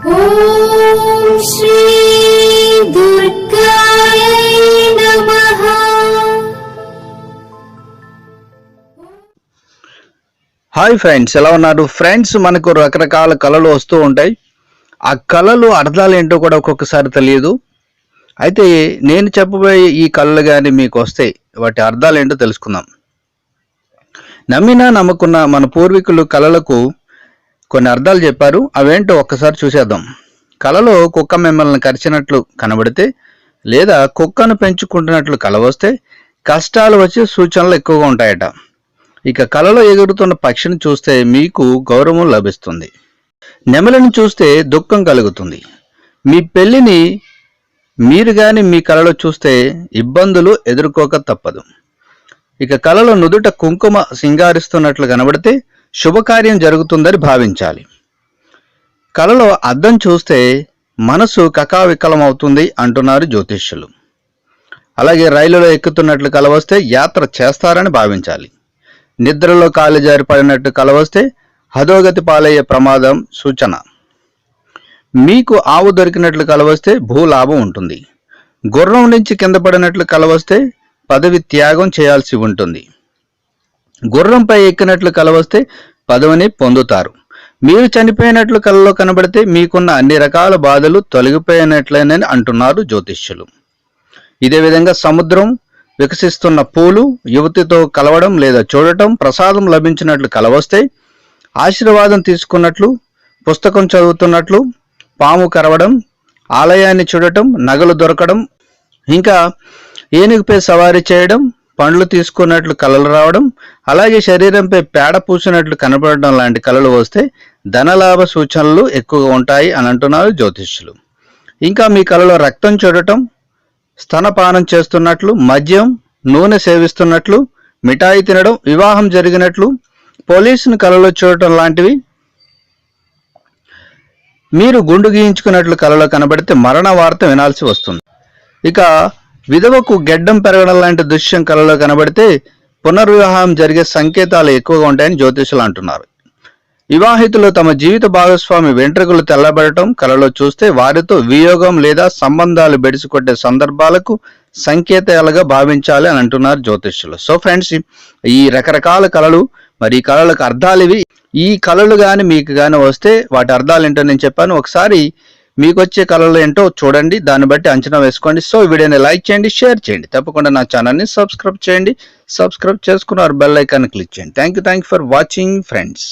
Hi friends ఎలా ఉన్నారు? Friends మనకు రకరకాల కళలు వస్తూ ఉంటాయి. ఆ కళలు అర్థాలు ఏంటో కూడా ఒక్కొక్కసారి తెలియదు. అయితే నేను చెప్పబోయే ఈ కళలు కానీ మీకు వస్తాయి వాటి అర్థాలు ఏంటో తెలుసుకుందాం. నమ్మినా నమ్ముకున్న మన పూర్వీకులు కళలకు కొన్ని అర్థాలు చెప్పారు. అవేంటో ఒక్కసారి చూసేద్దాం. కలలో కుక్క మిమ్మల్ని కరిచినట్లు కనబడితే లేదా కుక్కను పెంచుకుంటున్నట్లు కల వస్తే కష్టాలు వచ్చే సూచనలు ఎక్కువగా ఉంటాయట. ఇక కలలో ఎగురుతున్న పక్షిని చూస్తే మీకు గౌరవం లభిస్తుంది. నెమలిని చూస్తే దుఃఖం కలుగుతుంది. మీ పెళ్ళిని మీరు కానీ మీ కలలో చూస్తే ఇబ్బందులు ఎదుర్కోక తప్పదు. ఇక కలలో నుదుట కుంకుమ సింగారిస్తున్నట్లు కనబడితే శుభకార్యం జరుగుతుందని భావించాలి. కలలో అద్దం చూస్తే మనసు కకావికలం అవుతుంది అంటున్నారు జ్యోతిష్యులు. అలాగే రైలులో ఎక్కుతున్నట్లు కల వస్తే యాత్ర చేస్తారని భావించాలి. నిద్రలో కాలు జారిపడినట్టు కలవస్తే కల వస్తే హదోగతి పాలయ్యే ప్రమాదం సూచన. మీకు ఆవు దొరికినట్లు కల వస్తే భూలాభం ఉంటుంది. గుర్రం నుంచి కింద పడినట్లు కల వస్తే పదవి త్యాగం చేయాల్సి ఉంటుంది. గుర్రంపై ఎక్కినట్లు కలవస్తే పదవిని పొందుతారు. మీరు చనిపోయినట్లు కలలో కనబడితే మీకున్న అన్ని రకాల బాధలు తొలగిపోయినట్లేనని అంటున్నారు జ్యోతిష్యులు. ఇదే విధంగా సముద్రం వికసిస్తున్న పూలు యువతితో కలవడం లేదా చూడటం ప్రసాదం లభించినట్లు కలవస్తే ఆశీర్వాదం తీసుకున్నట్లు పుస్తకం చదువుతున్నట్లు పాము కరవడం ఆలయాన్ని చూడటం నగలు దొరకడం ఇంకా ఏనుగుపై సవారీ చేయడం పండ్లు తీసుకున్నట్లు కలలు రావడం అలాగే శరీరంపై పేడ పూసినట్లు కనబడడం లాంటి కలలు వస్తే ధనలాభ సూచనలు ఎక్కువగా ఉంటాయి అని అంటున్నారు జ్యోతిష్యులు. ఇంకా మీ కలలో రక్తం చూడటం స్తనపానం చేస్తున్నట్లు మద్యం నూనె సేవిస్తున్నట్లు మిఠాయి తినడం వివాహం జరిగినట్లు పోలీసును కలలో చూడటం లాంటివి మీరు గుండు గీయించుకున్నట్లు కలలో కనబడితే మరణ వార్త వినాల్సి వస్తుంది. ఇక విధవకు గెడ్డం పెరగడం లాంటి దృశ్యం కళలో కనబడితే పునర్వివాహం జరిగే సంకేతాలు ఎక్కువగా ఉంటాయని జ్యోతిషులు అంటున్నారు. వివాహితులు తమ జీవిత భాగస్వామి వెంట్రుకలు తెల్లబడటం కలలో చూస్తే వారితో వియోగం లేదా సంబంధాలు బెడిసికొట్టే సందర్భాలకు సంకేతాలుగా భావించాలి అని అంటున్నారు జ్యోతిష్యులు సో ఫ్రెండ్స్ ఈ రకరకాల కళలు మరి ఈ కళలకు అర్థాలు ఇవి. ఈ కళలు కానీ మీకు కానీ వస్తే వాటి అర్థాలు ఏంటో నేను చెప్పాను. ఒకసారి మీకు వచ్చే కళలు ఏంటో చూడండి. దాన్ని బట్టి అంచనా వేసుకోండి. సో వీడియోని లైక్ చేయండి షేర్ చేయండి. తప్పకుండా నా ఛానల్ని సబ్స్క్రైబ్ చేయండి. సబ్స్క్రైబ్ చేసుకున్నారు బెల్ ఐకాన్ క్లిక్ చేయండి. Thank you thank you for watching friends.